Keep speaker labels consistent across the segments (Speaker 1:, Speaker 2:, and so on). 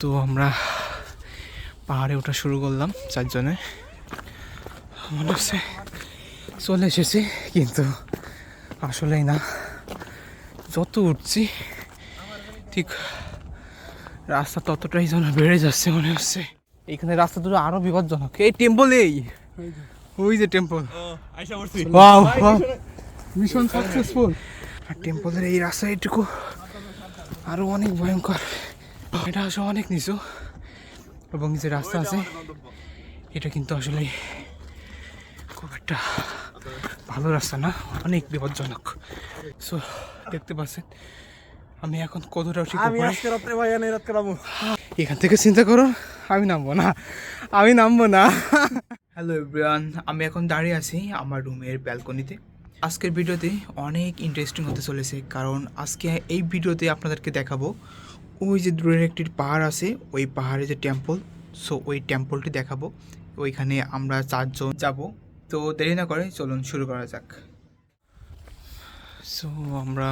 Speaker 1: তো আমরা পাহাড়ে ওঠা শুরু করলাম চারজনে। মনে হচ্ছে চলে এসেছি কিন্তু আসলেই না। যত উঠছি ঠিক রাস্তা ততটাই যেন বেড়ে যাচ্ছে মনে হচ্ছে। এখানে রাস্তা দুটো আরও বিপজ্জনক। এই টেম্পল এই। ওই যে টেম্পল ওয়াও
Speaker 2: মিশন সাকসেসফুল
Speaker 1: আর টেম্পলের এই রাস্তা এটুকু আরও অনেক ভয়ঙ্কর এটা আসলে অনেক নিচু। এবং যে রাস্তা আছে এটা কিন্তু আসলে খুব একটা ভালো রাস্তা না অনেক বিপজ্জনক। সো দেখতে পাচ্ছেন আমি এখন কতটা ঠিক
Speaker 2: আমি আজকে রাত্রে ভাই রাত
Speaker 1: এখান থেকে চিন্তা করো আমি নামবো না আমি নামবো না। হ্যালো এভরিওয়ান আমি এখন দাঁড়িয়ে আছি আমার রুমের ব্যালকনিতে। আজকের ভিডিওতে অনেক ইন্টারেস্টিং হতে চলেছে কারণ আজকে এই ভিডিওতে আপনাদেরকে দেখাবো ওই যে দূরের একটি পাহাড় আছে ওই পাহাড়ে যে টেম্পল সো ওই টেম্পলটি দেখাবো। ওইখানে আমরা চারজন যাব। তো দেরি না করে চলুন শুরু করা যাক। সো আমরা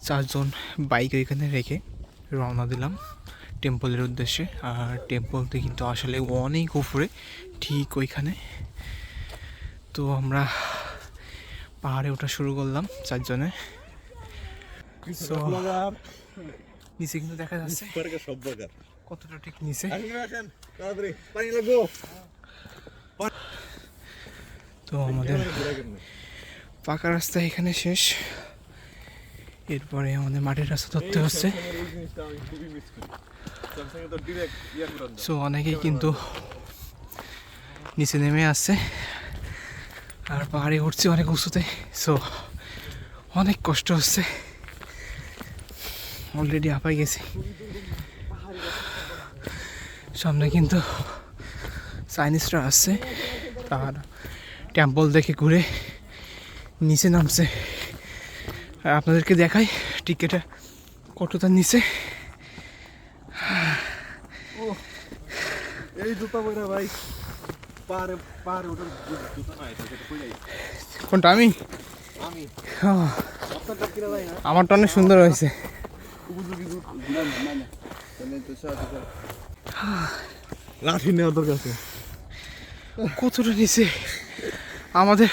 Speaker 1: চারজন বাইক ওইখানে রেখে রওনা দিলাম টেম্পলের উদ্দেশ্যে। আর টেম্পলটি কিন্তু আসলে অনেক উপরে ঠিক ওইখানে। তো আমরা পাহাড়ে ওঠা শুরু করলাম চারজনে। So, নিচে কিন্তু দেখা যাচ্ছে।
Speaker 2: সব
Speaker 1: কতটা ঠিক নিচে? তো আমাদের পাকা রাস্তা এখানে শেষ। এরপরে আমাদের মাটির রাস্তা ধরতে হচ্ছে। সো অনেকেই কিন্তু নিচে নেমে আসছে। আর পাহাড়ে উঠছে অনেক উঁচুতে। সো অনেক কষ্ট হচ্ছে। অলরেডি হাঁপাই গেছি। সামনে কিন্তু চাইনিজরা আসছে আর টেম্পল দেখে ঘুরে নিচে নামছে। আর আপনাদেরকে দেখাই টিকেটে কতটা নিচে।
Speaker 2: এই জুতা পরে ভাই জুতা নাই
Speaker 1: কোনটা আমি? আমারটা অনেক সুন্দর হয়েছে।
Speaker 2: লাঠি নেওয়ার দরকার আছে।
Speaker 1: কতটা নিচে? আমাদের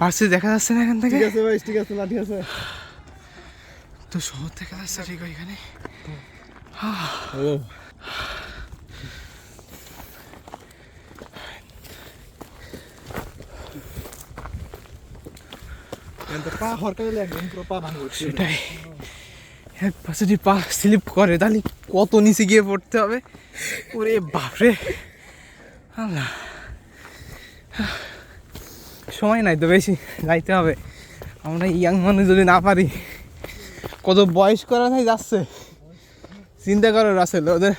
Speaker 1: পার্সে দেখা যাচ্ছে না এখান থেকে?
Speaker 2: ঠিক আছে ভাই ঠিক আছে লাঠি আছে।
Speaker 1: তো শহর দেখা যাচ্ছে ঠিক ওইখানে
Speaker 2: ও। পা হরকালে একদম পুরো পা ভাঙে উঠছে
Speaker 1: সেটাই। এক পাশে যদি পা স্লিপ করে, তাহলে কত নিচে গিয়ে পড়তে হবে? ওরে বাপরে। আল্লাহ। সময় নাই তো বেশি, যাইতে হবে। আমরা ইয়াং মানুষ যদি না পারি, কত বয়স করা নাই যাচ্ছে। চিন্তা করো, রাসেল, ওদের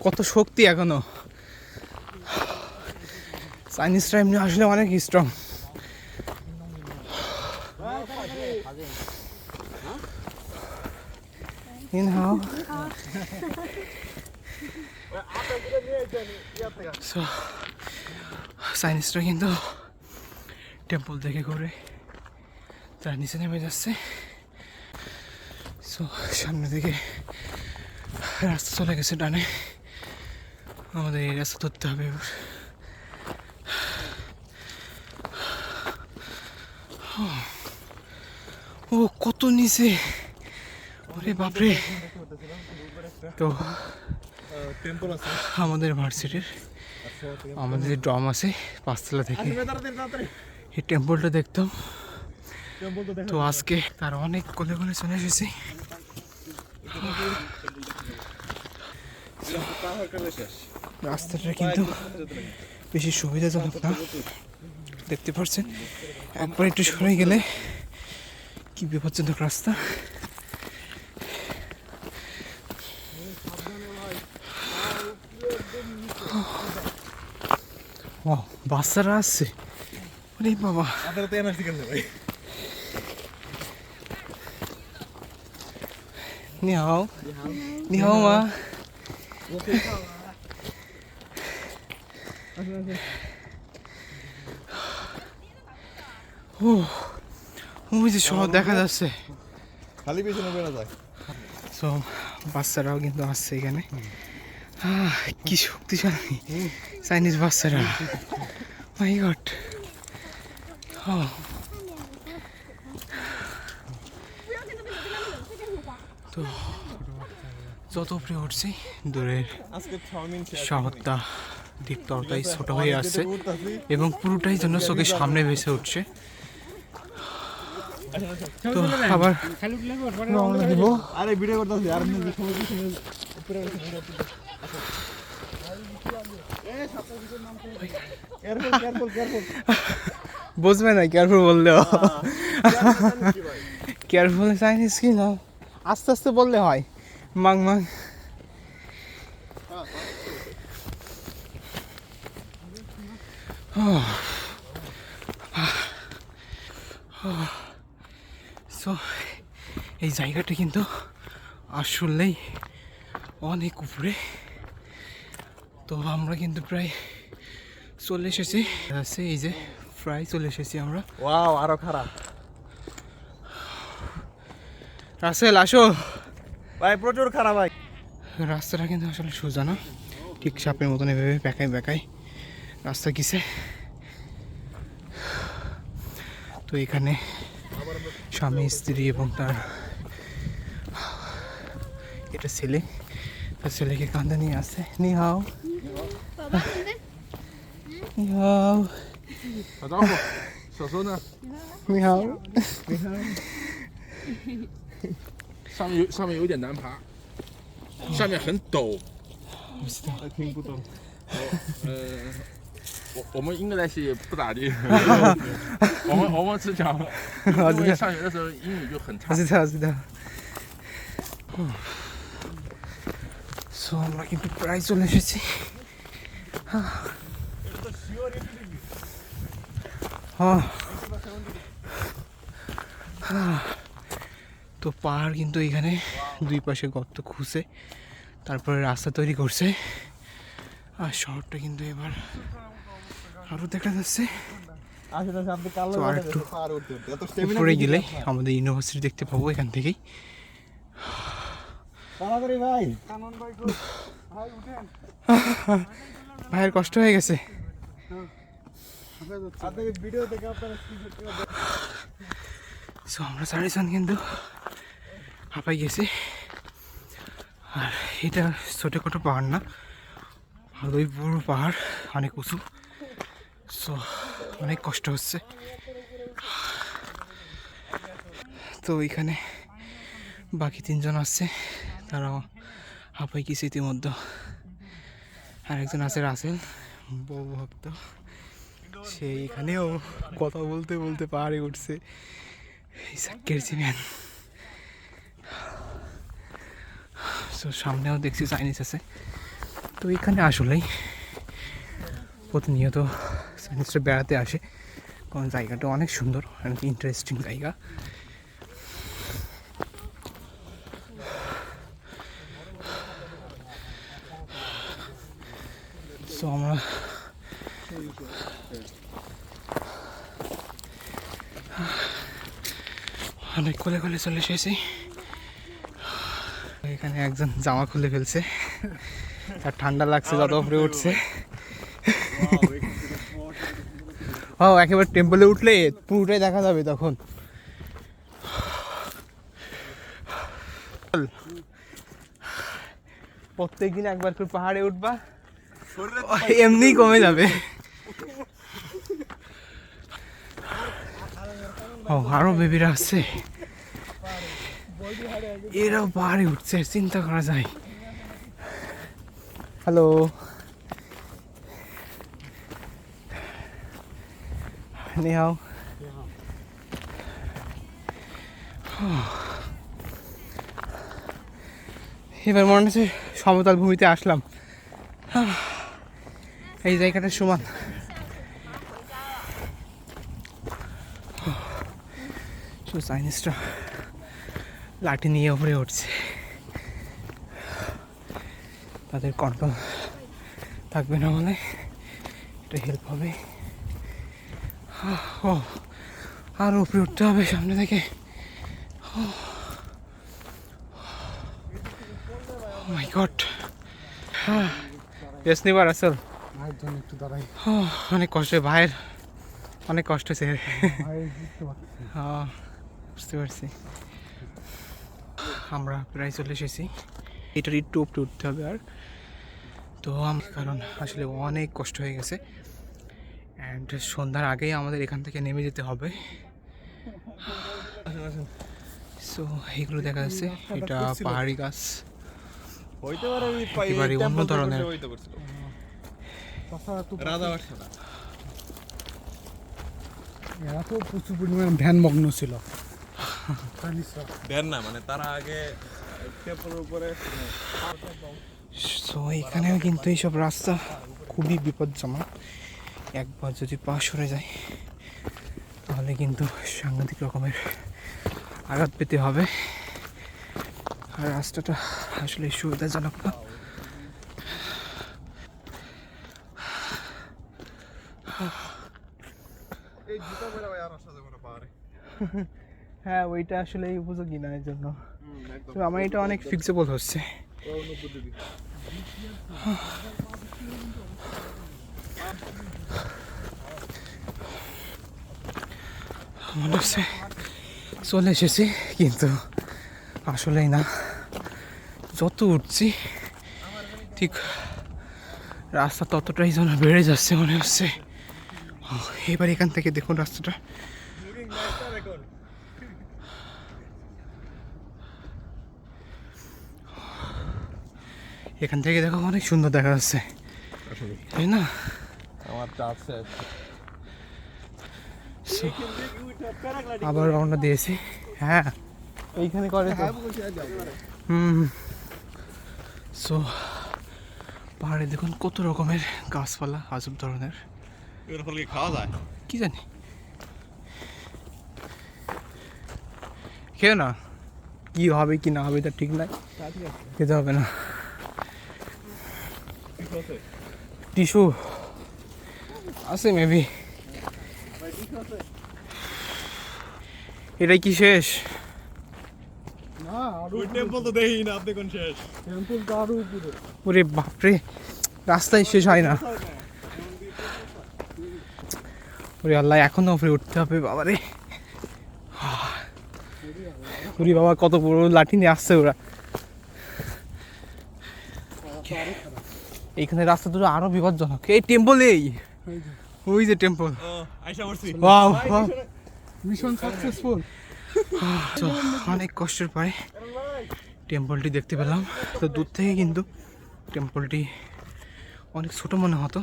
Speaker 1: কত শক্তি এখনও। চাইনিজরা এমনি আসলে অনেক স্ট্রং সো চাইনিজরা কিন্তু টেম্পল দেখে ঘুরে তারা নিচে নেমে যাচ্ছে। সো সামনে দিকে রাস্তা চলে গেছে ডানে। আমাদের এই রাস্তা ধরতে হবে এবার। ও, কত নিচে। ওরে বাপরে। তো আমাদের ভার্সিটির আমাদের যে ড্রম আছে পাঁচতলা থেকে। এই টেম্পলটা দেখতাম।
Speaker 2: তো
Speaker 1: আজকে তার অনেক কোলে কোলে চলে এসেছি। রাস্তাটা কিন্তু বেশি সুবিধাজনক না। দেখতে পাচ্ছেন? একবার একটু সরে গেলে কি বিপজ্জনক রাস্তা ও বাচ্চারা আসছে ওরে বাবা।
Speaker 2: আপনারা তো এনার্জি কেন ভাই
Speaker 1: নি হাও নি হাও মা ও ওই যে শহর দেখা যাচ্ছে।
Speaker 2: খালি পেছনে বেড়া যায়।
Speaker 1: সো বাচ্চারাও কিন্তু আসছে এখানে। আহ, কি শক্তিশালী চাইনিজ বাচ্চারা। My God. ও। তো যত উপরে উঠছি দূরের শহরটা দ্বীপতলটাই ছোট হয়ে আসছে এবং পুরোটাই জন্য চোখের সামনে ভেসে উঠছে। তো আবার দিব
Speaker 2: আরে ভিডিও করতেছি। আর আমি সময় পিছনে উপরে কেয়ারফুল কেয়ারফুল কেয়ারফুল
Speaker 1: বুঝবে না কেয়ারফুল বললেও কেয়ারফুল চাইনিজ কি না আস্তে আস্তে বললে হয়। মাং মাং। সো এই জায়গাটা কিন্তু আসলেই অনেক উপরে। তো আমরা কিন্তু প্রায় চলে এসেছি। আছে এই যে প্রায় চলে এসেছি আমরা।
Speaker 2: ওয়াও আরও খারাপ।
Speaker 1: রাসেল আসো।
Speaker 2: ভাই প্রচুর খারাপ ভাই।
Speaker 1: রাস্তাটা কিন্তু আসলে সোজা না। ঠিক সাপের মতন এভাবে বেকায় বেকায় রাস্তা কিসে তো এখানে স্বামী স্ত্রী এবং তার এটা ছেলে। ছেলেকে কাঁধে নিয়ে আসছে নি হাও নি হাও
Speaker 3: 打招呼，小时候呢，
Speaker 1: নি হাও
Speaker 3: 上面有上面有点难爬，下面很陡。
Speaker 2: 听不懂
Speaker 3: 呃，我我们应该是也不咋地，我们我们只讲，因为上学的时候英语就很差。
Speaker 1: আসিতে আসিতে সো আমরা কিন্তু প্রায় চলে এসেছি। তো পাহাড় কিন্তু এখানে দুই পাশে গর্ত খুঁজে তারপরে রাস্তা তৈরি করছে। আর শহরটা কিন্তু এবার আরও দেখা যাচ্ছে। তো আর একটু উপরে গেলে আমাদের ইউনিভার্সিটি দেখতে পাবো এখান থেকেই।
Speaker 2: ভাই।
Speaker 1: ভাইয়ের কষ্ট হয়ে গেছে।
Speaker 2: আপনাকে ভিডিও দেখে
Speaker 1: সো আমরা চারিজন কিন্তু হাঁপাই গেছি। আর এটা ছোটোখাটো পাহাড় না আর ওই বড় পাহাড় অনেক উঁচু। সো অনেক কষ্ট হচ্ছে। তো এখানে বাকি তিনজন আসছে তারাও হাঁপাই গেছে ইতিমধ্যে। আর একজন আছে রাসেল, বউ ভক্ত। সে এখানেও কথা বলতে বলতে পাহাড়ে উঠছে। সাক্কের তো সামনেও দেখছি চাইনিজ আছে। তো এখানে আসলেই প্রতিনিয়ত চাইনিজরা বেড়াতে আসে। কারণ জায়গাটা অনেক সুন্দর, অনেক ইন্টারেস্টিং জায়গা। তো আমরা অনেক কোলে কোলে চলে এসেছি। এখানে একজন জামা খুলে ফেলছে। তার ঠান্ডা লাগছে যত উপরে উঠছে। ও একেবারে টেম্পলে উঠলে পুরোটাই দেখা যাবে তখন। প্রত্যেক দিন একবার করে পাহাড়ে উঠবা। এমনি কমে যাবে। ও, আরও বেবিরা আছে। এরাও পাহাড়ে উঠছে, চিন্তা করা যায়। হ্যালো নিহাও। এবার মনে হচ্ছে সমতল ভূমিতে আসলাম। এই জায়গাটা সমান। চাইনিজরা লাঠি নিয়ে উপরে উঠছে। তাদের কন্ট্রোল থাকবে না বলে এটা হেল্প হবে। ও, আর উপরে উঠতে হবে সামনে থেকে। মাই গড রেস্ট নিবার আসল।
Speaker 2: ভাইয়ের জন্য একটু দাঁড়াই
Speaker 1: অনেক কষ্ট ভাইয়ের অনেক কষ্ট হয়েছে
Speaker 2: বুঝতে পারছি
Speaker 1: হ্যাঁ, আমরা প্রায় চলে এসেছি এটার একটু উপরে উঠতে হবে আর তো আমি কারণ আসলে অনেক কষ্ট হয়ে গেছে অ্যান্ড সন্ধ্যার আগেই আমাদের এখান থেকে নেমে যেতে হবে সো এইগুলো দেখা যাচ্ছে এটা পাহাড়ি গাছ একেবারে অন্য ধরনের।
Speaker 2: হইতে পারছিল।
Speaker 4: তাছাড়া তো
Speaker 2: রাজা বাড়ছে না।
Speaker 4: এরা তো প্রচুর পরিমাণে ধ্যানমগ্ন ছিল।
Speaker 2: দেন না মানে তারা আগে উপরে
Speaker 1: সো এখানেও কিন্তু এইসব রাস্তা খুবই বিপজ্জনক। একবার যদি পা সরে যায় তাহলে কিন্তু সাংঘাতিক রকমের আঘাত পেতে হবে। আর রাস্তাটা আসলে সুবিধাজনক না
Speaker 2: এই জুতা পরে ভাই আর আসা যাবে না পাহাড়ে
Speaker 1: হ্যাঁ ওইটা আসলে উপযোগী না এর জন্য তো আমার এটা অনেক ফিক্সেবল হচ্ছে। মনে হচ্ছে চলে এসেছি কিন্তু আসলেই না। যত উঠছি ঠিক রাস্তা ততটাই যেন বেড়ে যাচ্ছে মনে হচ্ছে। এবার এখান থেকে দেখুন রাস্তাটা। এখান থেকে দেখো অনেক সুন্দর দেখা যাচ্ছে। তাই না?
Speaker 2: আমার শেষ
Speaker 1: So, আবার রওনা দিয়েছি। হ্যাঁ। এইখানে করে তো। হুম। সো পাহাড়ে দেখুন কত রকমের গাছপালা আজব ধরনের।
Speaker 2: এর ফলে কি খাওয়া যায়?
Speaker 1: কি জানি? খেয়ে না। কি হবে কি না হবে তা ঠিক নাই। খেতে হবে না। টিস্যু আছে মেবি এটাই কি শেষ? ওরে বাপরে রাস্তায় শেষ হয় না। ওরে আল্লাহ এখনও উপরে উঠতে হবে বাবারে। ওরে বাবা কত বড় লাঠি নিয়ে আসছে ওরা। এইখানে রাস্তা দুটো আরও বিপজ্জনক। এই টেম্পল এই। ওই যে টেম্পল
Speaker 2: ও আইসা
Speaker 1: ওয়াও ওয়াও
Speaker 4: মিশন সাকসেসফুল
Speaker 1: তো অনেক কষ্টের পরে টেম্পলটি দেখতে পেলাম। তো দূর থেকে কিন্তু টেম্পলটি অনেক ছোট মনে হতো।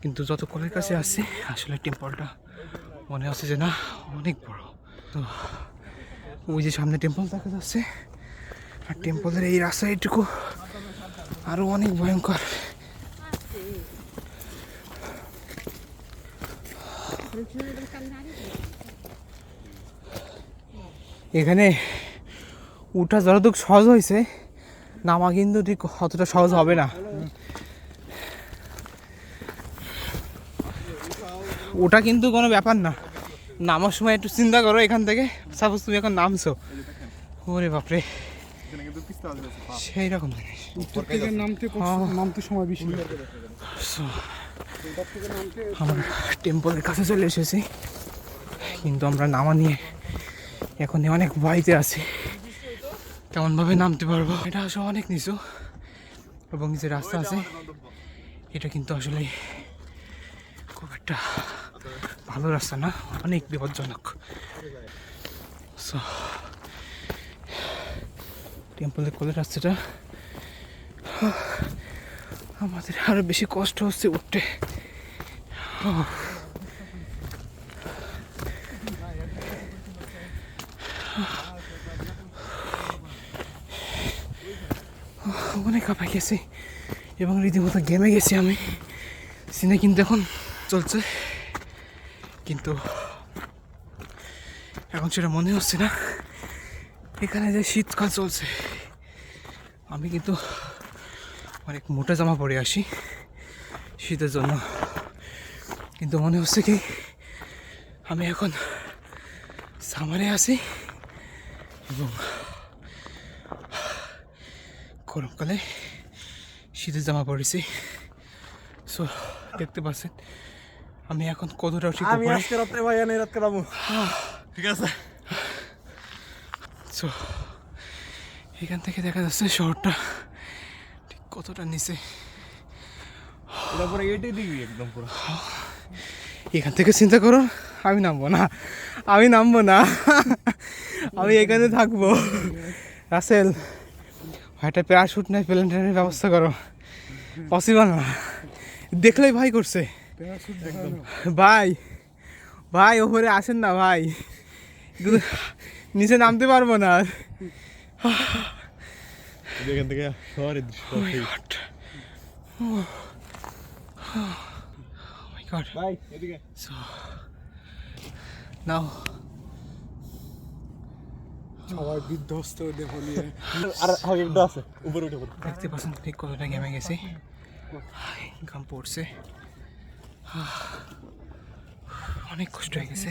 Speaker 1: কিন্তু যত কলের কাছে আসছি আসলে টেম্পলটা মনে হচ্ছে যে না অনেক বড়। তো ওই যে সামনে টেম্পল দেখা যাচ্ছে। আর টেম্পলের এই রাস্তা এইটুকু আরও অনেক ভয়ঙ্কর। এখানে উঠা যতটুকু সহজ হয়েছে, নামা কিন্তু ঠিক অতটা সহজ হবে না। ওটা কিন্তু কোনো ব্যাপার না। নামার সময় একটু চিন্তা করো এখান থেকে। সাপোজ তুমি এখন নামছো। ওরে বাপরে।
Speaker 2: কিন্তু পিস্তা আছে
Speaker 1: সেই রকম জিনিস।
Speaker 4: উত্তর থেকে নামতে
Speaker 1: হ্যাঁ।
Speaker 4: নামতে সময় বেশি।
Speaker 1: আমরা টেম্পলের কাছে চলে এসেছি। কিন্তু আমরা নামা নিয়ে এখন অনেক ভয়তে আছি। কেমনভাবে নামতে পারব? এটা আসলে অনেক নিচু। এবং যে রাস্তা আছে এটা কিন্তু আসলে খুব একটা ভালো রাস্তা না অনেক বিপজ্জনক। সো টেম্পলের কোলের রাস্তাটা। আমাদের আরও বেশি কষ্ট হচ্ছে উঠতে। অনেক কাঁপা গেছি এবং রীতিমতো গেমে গেছি আমি। সিনে কিন্তু এখন চলছে। কিন্তু এখন সেটা মনে হচ্ছে না। এখানে যে শীতকাল চলছে আমি কিন্তু অনেক মোটা জামা পরে আসি শীতের জন্য। কিন্তু মনে হচ্ছে কি আমি এখন সামারে আছি এবং গরমকালে শীতের জামা পরেছি। সো দেখতে পাচ্ছেন আমি এখন কতটা
Speaker 2: আমি আজকে ভাই রাত কাটাবো ঠিক আছে?
Speaker 1: সো এখান থেকে দেখা যাচ্ছে শহরটা ঠিক কতটা নিচে।
Speaker 2: এটা পরে এটাই দিবি একদম পুরো।
Speaker 1: এখান থেকে চিন্তা করো আমি নামবো না আমি নামবো না আমি এখানে থাকব। রাসেল একটা প্যারাশুট নাই প্লেন ট্রেনের ব্যবস্থা করো। পসিবল না। দেখলেই ভাই করছে। ভাই ভাই ওপরে আসেন না ভাই। নিচে নামতে পারব না। আর।
Speaker 2: এখান থেকে শহরের দৃশ্য
Speaker 1: Oh. Oh.
Speaker 4: সবাই বিধ্বস্ত দেখো নিয়ে
Speaker 2: আর একটা আছে। উপরে উঠে পড়ো।
Speaker 1: দেখতে পাচ্ছেন ঠিক কতটা ঘেমে গেছি। ঘাম পড়ছে। অনেক কষ্ট হয়ে গেছে।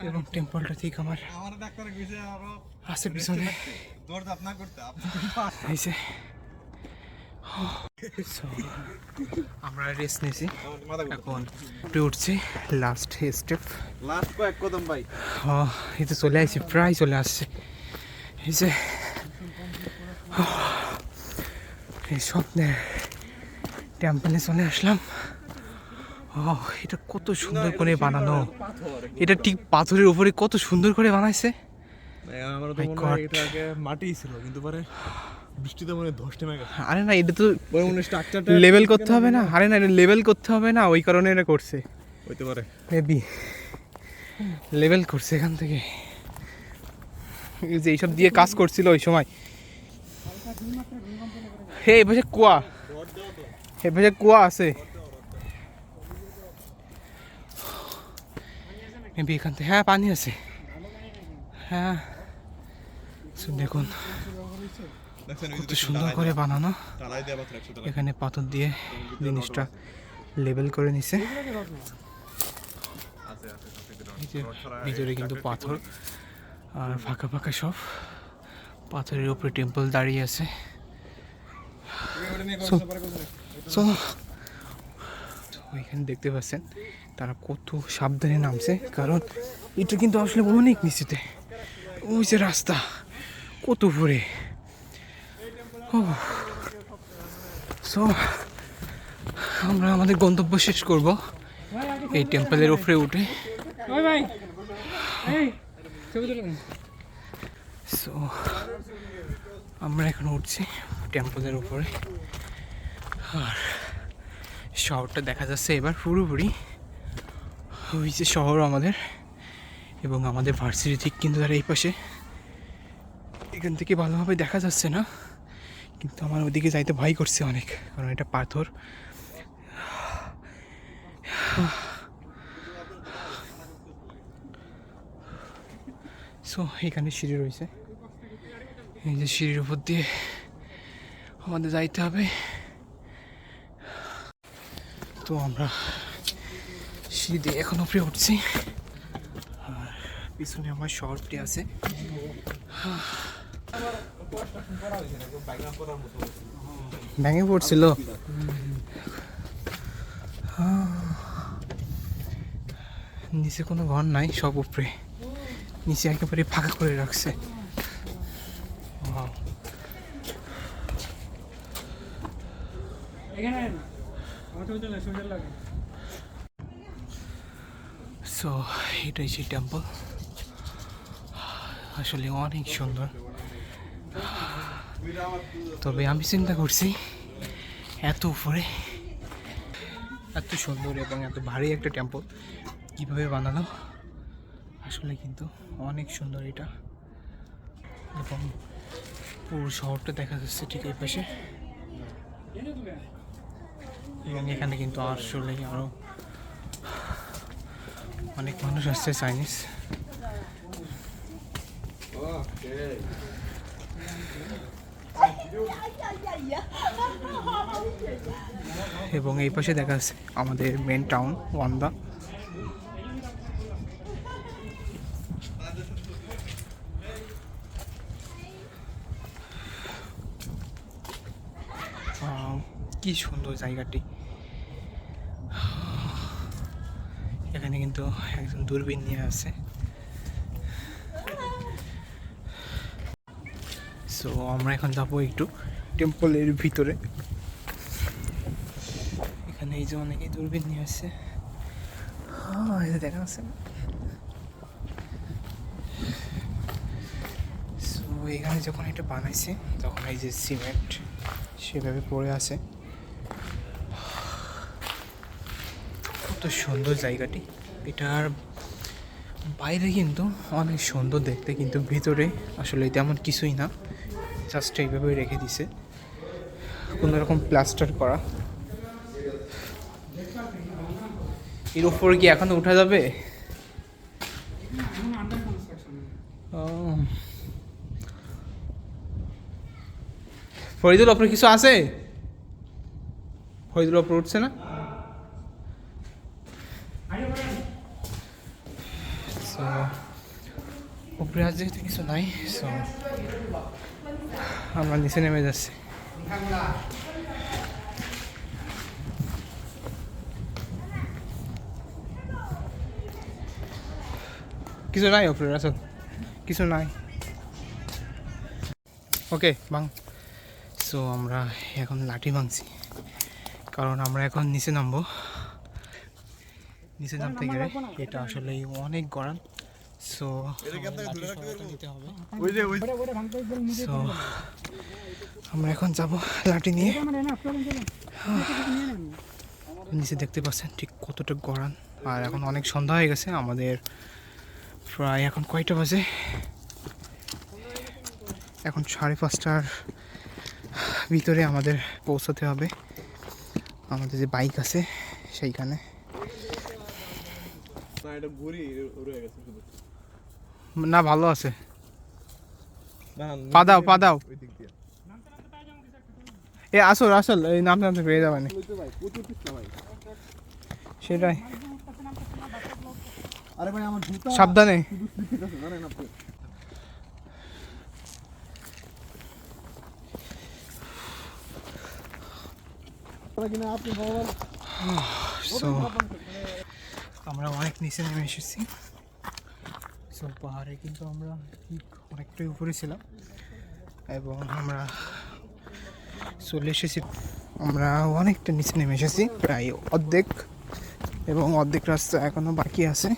Speaker 1: এবং টেম্পলটা ঠিক আমার। আছে পিছনে। আমরা রেস্ট নিয়েছি এখন উঠে উঠছি। লাস্ট স্টেপ
Speaker 2: লাস্ট কয়েক কদম ভাই।
Speaker 1: এই তো চলে আসছি প্রায় চলে আসছে। এই যে। এই স্বপ্নের টেম্পলে চলে আসলাম। ও এটা কত সুন্দর করে বানানো। এটা ঠিক পাথরের উপরে কত সুন্দর করে বানাইছে।
Speaker 2: মনে মাটিই ছিল কিন্তু পরে বৃষ্টিতে মনে ধস নেমে গেছে।
Speaker 1: আরে না এটা তো
Speaker 2: স্ট্রাকচারটা
Speaker 1: লেভেল করতে হবে না। আরে না এটা লেভেল করতে হবে না ওই কারণে এটা করছে।
Speaker 2: হইতে পারে।
Speaker 1: মেবি লেভেল করছে এখান থেকে। যে এইসব দিয়ে কাজ করছিল ওই সময়। হে এই পাশে কুয়া। এই পাশে কুয়া আছে। মেবি এখান থেকে। হ্যাঁ পানি আছে। হ্যাঁ। দেখুন কত সুন্দর করে বানানো। এখানে পাথর দিয়ে জিনিসটা লেবেল করে নিছে। ভিতরে কিন্তু পাথর আর ফাঁকা ফাঁকা সব। পাথরের উপরে টেম্পল দাঁড়িয়ে আছে। So, তো এখানে দেখতে পাচ্ছেন তারা কত সাবধানে নামছে কারণ এটা কিন্তু আসলে অনেক নিচেতে। ওই যে রাস্তা কত উপরে। সো আমরা আমাদের গন্তব্য শেষ করব। এই টেম্পলের উপরে উঠে। সো আমরা এখন উঠছি টেম্পলের উপরে। আর শহরটা দেখা যাচ্ছে এবার পুরোপুরি। ওই যে শহর আমাদের এবং আমাদের ভার্সিটি ঠিক কিন্তু তার এই পাশে। এখান থেকে ভালোভাবে দেখা যাচ্ছে না, কিন্তু আমার ওদিকে যাইতে ভয় করছে অনেক, কারণ এটা পাথর। সো এখানে সিঁড়ি রয়েছে। এই যে সিঁড়ির উপর দিয়ে আমাদের যাইতে হবে। তো আমরা সিঁড়ি এখন উপরে উঠছি। আর পিছনে আমার শহরটি আছে। ভেঙে পড়ছিল। নিচে কোনো ঘর নাই, সব উপরে। নিচে একেবারে ফাঁকা করে রাখছে। সো এটাই সেই টেম্পল আসলে অনেক সুন্দর। তবে আমি চিন্তা করছি, এত উপরে এত সুন্দর এবং এত ভারী একটা টেম্পল কীভাবে বানানো আসলে কিন্তু অনেক সুন্দর এটা। এবং পুরো শহরটা দেখা যাচ্ছে ঠিক এই পাশে। এবং এখানে কিন্তু আসলে আরও অনেক মানুষ আসছে চাইনিজ এবং এই পাশে দেখা যাচ্ছে আমাদের মেন টাউন ওয়ান্দা কি সুন্দর জায়গাটি। একজন দূরবীন নিয়ে আছে। সো আমরা এখন যাব একটু টেম্পলের ভিতরে। এখানে এই যে অনেকে দূরবীন নিয়ে আসছে হ্যাঁ দেখা আছে না। সো এখানে যখন এটা বানাইছে, তখন এই যে সিমেন্ট সেভাবে পড়ে আছে। কত সুন্দর জায়গাটি। এটার বাইরে কিন্তু অনেক সুন্দর দেখতে, কিন্তু ভিতরে আসলে তেমন কিছুই না। জাস্ট এইভাবে রেখে দিছে। কোনো রকম প্লাস্টার করা। এর উপরে কি এখনও উঠা যাবে? ফরিদুল ওপরে কিছু আছে? ফরিদুল ওপরে উঠছে না? উপরে যেহেতু কিছু নাই সো আমরা নিচে নেমে যাচ্ছি। কিছু নাই উপরে আসল কিছু নাই। ওকে, বাং। সো আমরা এখন লাঠি ভাঙছি, কারণ আমরা এখন নিচে নামবো। নিচে নামতে গেলে এটা আসলে অনেক গরম। সো
Speaker 2: ওই যে ওই
Speaker 1: সো আমরা এখন যাব লাঠি নিয়ে। নিচে দেখতে পাচ্ছেন ঠিক কতটা গরম আর এখন অনেক সন্ধ্যা হয়ে গেছে আমাদের প্রায় এখন কয়টা বাজে? এখন সাড়ে পাঁচটার ভিতরে আমাদের পৌঁছাতে হবে। আমাদের যে বাইক আছে সেইখানে।
Speaker 2: এটা ঘুরি রয়ে গেছে শুধু।
Speaker 1: না ভালো আছে।
Speaker 2: না
Speaker 1: পা দাও পা দাও।
Speaker 2: ওই দিক দিয়ে।
Speaker 1: এ আসল আসল এই নামতে নামতে পেয়ে যাবে না
Speaker 2: ভাই প্রচুর পিছলা ভাই।
Speaker 1: সেটাই।
Speaker 2: আমার
Speaker 1: সাবধানে। আমরা অনেক নিচে নেমে এসেছি। সো পাহাড়ে, কিন্তু আমরা ঠিক অনেকটাই উপরে ছিলাম এবং আমরা চলে এসেছি। আমরা অনেকটা নিচে নেমে এসেছি, প্রায় অর্ধেক, এবং অর্ধেক রাস্তা এখনও বাকি আছে।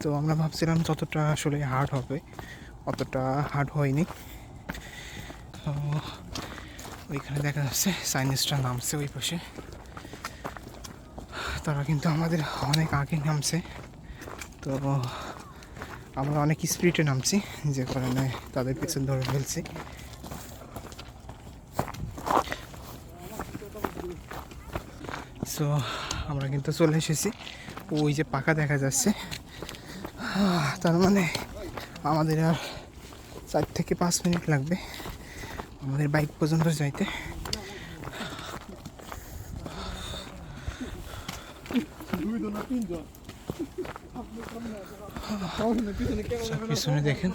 Speaker 1: তো আমরা ভাবছিলাম যতটা আসলে হার্ড হবে, অতটা হার্ড হয়নি। ওইখানে দেখা যাচ্ছে চাইনিজটা নামছে ওই পাশে। তারা কিন্তু আমাদের অনেক আগে নামছে। তো আমরা অনেক স্পিডে নামছি, যে কারণে তাদের পিছন ধরে ফেলছি। সো আমরা কিন্তু চলে এসেছি। ওই যে পাকা দেখা যাচ্ছে। তার মানে আমাদের আর চার থেকে পাঁচ মিনিট লাগবে আমাদের বাইক পর্যন্ত যাইতে
Speaker 2: দুইজন না তিনজন
Speaker 1: পিছনে দেখেন,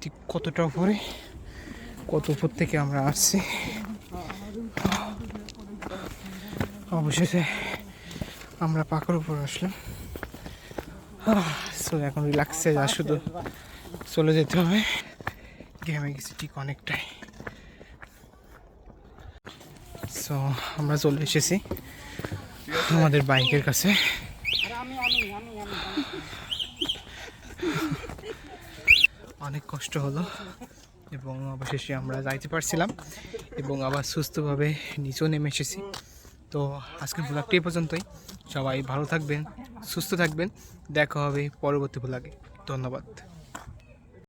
Speaker 1: ঠিক কতটা উপরে, কত উপর থেকে আমরা আসছি। অবশেষে আমরা পাকার উপর আসলাম। সো এখন রিল্যাক্সে যা শুধু চলে যেতে হবে। ঘেমে গেছি ঠিক অনেকটাই। সো আমরা চলে এসেছি। আমাদের বাইকের কাছে। অনেক কষ্ট হলো এবং অবশেষে আমরা যাইতে পারছিলাম এবং আবার সুস্থভাবে নিচেও নেমে এসেছি। তো আজকের ব্লগটি এই পর্যন্তই। সবাই ভালো থাকবেন, সুস্থ থাকবেন। দেখা হবে পরবর্তী ব্লগে ধন্যবাদ।